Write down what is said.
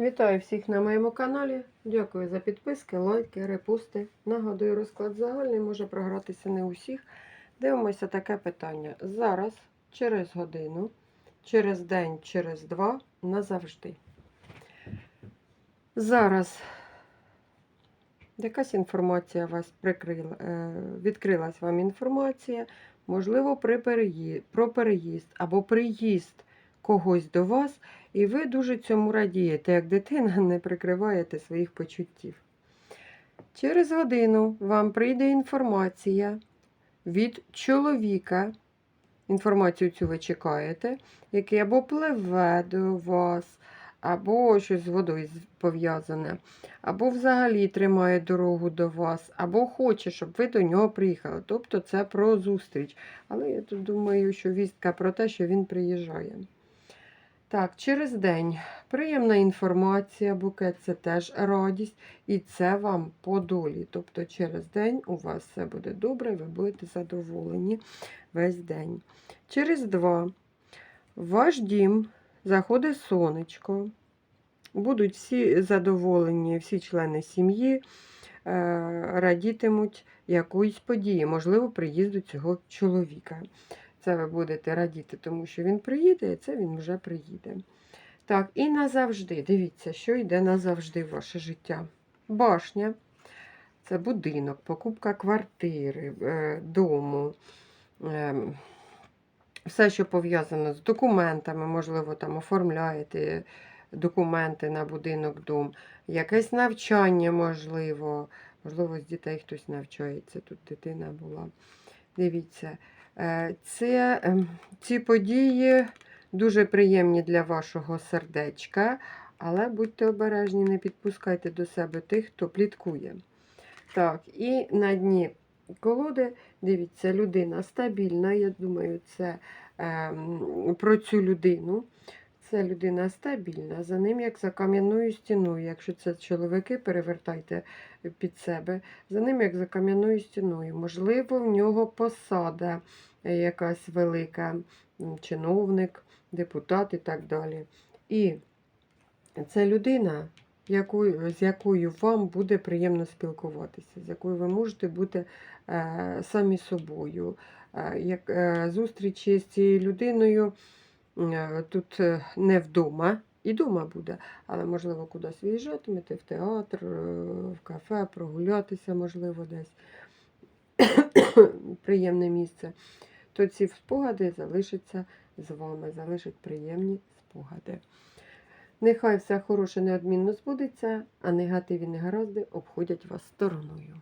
Вітаю всіх на моєму каналі. Дякую за підписки, лайки, репости. Нагадую, розклад загальний може програтися не усіх. Дивимося таке питання. Зараз, через годину, через день, через два, назавжди. Зараз якась інформація вас прикрила, е, відкрилась вам інформація, можливо, про переїзд або приїзд когось до вас, і ви дуже цьому радієте, як дитина не прикриваєте своїх почуттів. Через годину вам прийде інформація від чоловіка. Інформацію цю ви чекаєте, який або пливе до вас, або щось з водою пов'язане, або взагалі тримає дорогу до вас, або хоче, щоб ви до нього приїхали. Тобто це про зустріч. Але я тут думаю, що вістка про те, що він приїжджає. Так, через день приємна інформація, букет це теж радість, і це вам по долі. Тобто через день у вас все буде добре, ви будете задоволені весь день. Через два в ваш дім заходить сонечко. Будуть всі задоволені, всі члени сім'ї е, радітимуть якоїсь події, можливо, приїзду цього чоловіка. Це ви будете радіти, тому що він приїде, і це він вже приїде. Так, і назавжди. Дивіться, що йде назавжди в ваше життя. Башня це будинок, покупка квартири, е, дому. е, Все, що пов'язано з документами, можливо, там оформляєте документи на будинок, дом, якесь навчання, можливо, можливо, з дітей хтось навчається. Тут дитина була. Дивіться, Це, ем, ці події дуже приємні для вашого сердечка, але будьте обережні, не підпускайте до себе тих, хто пліткує. Так, і на дні колоди, дивіться, людина стабільна. Я думаю, це ем, про цю людину. Це людина стабільна, за ним як за кам'яною стіною. Якщо це чоловіки, перевертайте під себе. За ним як за кам'яною стіною. Можливо, в нього посада е, якась велика, чиновник, депутат і так далі. І це людина, з якою вам буде приємно спілкуватися, з якою ви можете бути е, самі собою. Е, як, е, зустрічі з цією людиною тут не вдома. І дома буде, але можливо кудись виїжджатимете в театр, в кафе, прогулятися, можливо, десь приємне місце. То ці спогади залишаться з вами, залишать приємні спогади. Нехай все хороше неодмінно збудеться, а негативі негаразди обходять вас стороною.